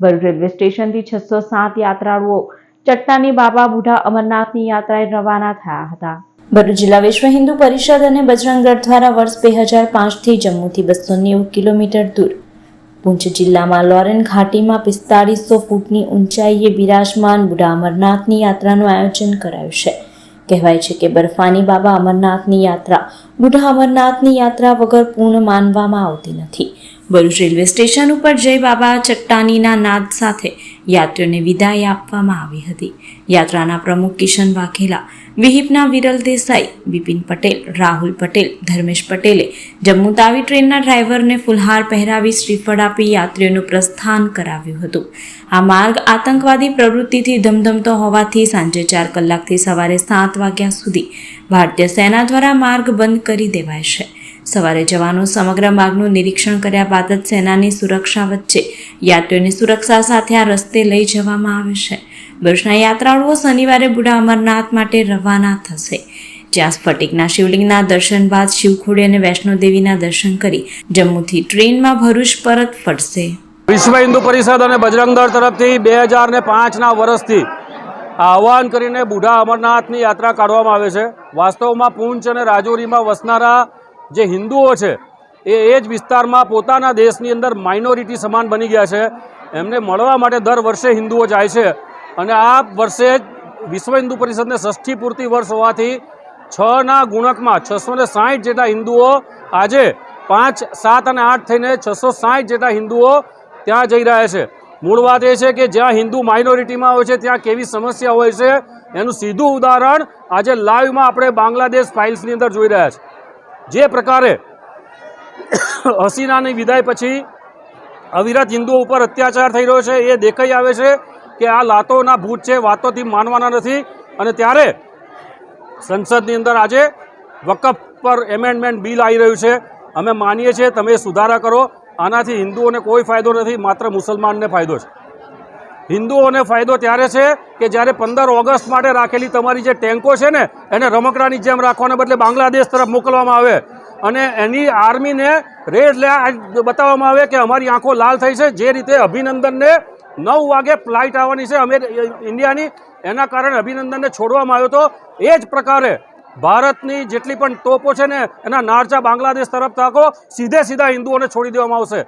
Bharuch railway સ્ટેશનથી છસો સાત યાત્રાળુઓ ચટ્ટાની બાબા બુઢા અમરનાથની યાત્રાએ રવાના થયા હતા. ભરૂચ જિલ્લા વિશ્વ હિન્દુ પરિષદ અને બજરંગ દળ દ્વારા વર્ષ બે હજાર પાંચથી જમ્મુથી બસો નેવું કિલોમીટર દૂર. પૂંછ જિલ્લામાં લોરેન ઘાટીમાં પિસ્તાળીસો ફૂટની ઊંચાઈએ બિરાજમાન બુઢા અમરનાથની યાત્રાનું આયોજન કરાયું છે. કહેવાય છે કે બર્ફાની બાબા અમરનાથની યાત્રા બુઢા અમરનાથની યાત્રા વગર પૂર્ણ માનવામાં આવતી નથી. ભરૂચ રેલવે સ્ટેશન ઉપર જય બાબા ચટ્ટાનીના નાદ સાથે યાત્રીઓને વિદાય આપવામાં આવી હતી. યાત્રાના પ્રમુખ કિશન વાઘેલા, વિહિપના વિરલ દેસાઈ, બિપિન પટેલ, રાહુલ પટેલ, ધર્મેશ પટેલે જમ્મુ તાવી ટ્રેનના ડ્રાઈવરને ફુલહાર પહેરાવી શ્રીફળ આપી યાત્રીઓનું પ્રસ્થાન કરાવ્યું હતું. આ માર્ગ આતંકવાદી પ્રવૃત્તિથી ધમધમતો હોવાથી સાંજે ચાર કલાકથી સવારે સાત વાગ્યા સુધી ભારતીય સેના દ્વારા માર્ગ બંધ કરી દેવાય છે. સવારે જવાનો સમગ્ર માર્ગનું નિરીક્ષણ કર્યા બાદ જ સેનાની સુરક્ષા વચ્ચે યાત્રીઓની સુરક્ષા સાથે આ રસ્તે લઈ જવામાં આવે છે. ભરૂચના યાત્રાળુઓ શનિવારે બુઢા અમરનાથ માટે રવાના થશે. જ્યાં સ્ફટિકના શિવલિંગના દર્શન બાદ શિવખોડી અને વૈષ્ણોદેવીના દર્શન કરી જમ્મુથી ટ્રેનમાં ભરૂચ પરત ફરશે. વિશ્વ હિન્દુ પરિષદ અને બજરંગ તરફથી બે હજાર ને પાંચના વર્ષથી આહવાન કરીને બુઢા અમરનાથની યાત્રા કાઢવામાં આવે છે. વાસ્તવમાં પૂંચ અને રાજૌરીમાં વસનારા જે હિન્દુઓ છે, એ એ જ વિસ્તારમાં પોતાના દેશની અંદર માઇનોરિટી સમાન બની ગયા છે. એમને મળવા માટે દર વર્ષે હિન્દુઓ જાય છે. અને આ વર્ષે વિશ્વ હિન્દુ પરિષદને ષષ્ઠી પૂર્તિ વર્ષ હોવાથી છના ગુણકમાં છસો ને સાહીઠ જેટલા હિન્દુઓ આજે પાંચ, સાત અને આઠ થઈને છસો સાહીઠ જેટલા હિન્દુઓ ત્યાં જઈ રહ્યા છે. મૂળ વાત એ છે કે જ્યાં હિન્દુ માઇનોરિટીમાં હોય છે, ત્યાં કેવી સમસ્યા હોય છે, એનું સીધું ઉદાહરણ આજે લાઈવમાં આપણે બાંગ્લાદેશ ફાઇલ્સની અંદર જોઈ રહ્યા છે. જે પ્રકારે હસીનાની વિદાય પછી અવિરત હિન્દુઓ ઉપર અત્યાચાર થઈ રહ્યો છે, એ દેખાઈ આવે છે કે આ લાતોના ભૂત છે, વાતોથી માનવાના નથી. અને ત્યારે સંસદની અંદર આજે વકફ પર એમેન્ડમેન્ટ બિલ આવી રહ્યું છે. અમે માનીએ છીએ, તમે સુધારા કરો. આનાથી હિન્દુઓને કોઈ ફાયદો નથી, માત્ર મુસલમાનને ફાયદો છે. હિન્દુઓને ફાયદો ત્યારે છે કે જ્યારે પંદર ઓગસ્ટ માટે રાખેલી તમારી જે ટેન્કો છે ને, એને રમકડાની જેમ રાખવાને બદલે બાંગ્લાદેશ તરફ મોકલવામાં આવે. અને એની આર્મીને રેડ લે બતાવવામાં આવે કે અમારી આંખો લાલ થઈ છે. જે રીતે અભિનંદનને નવ વાગે ફ્લાઇટ આવવાની છે અમે ઇન્ડિયાની. એના કારણે અભિનંદનને છોડવામાં આવ્યો હતો એ જ પ્રકારે ભારતની જેટલી પણ તોપો છે ને, એના નારચા બાંગ્લાદેશ તરફ તાકો સીધે સીધા હિન્દુઓને છોડી દેવામાં આવશે.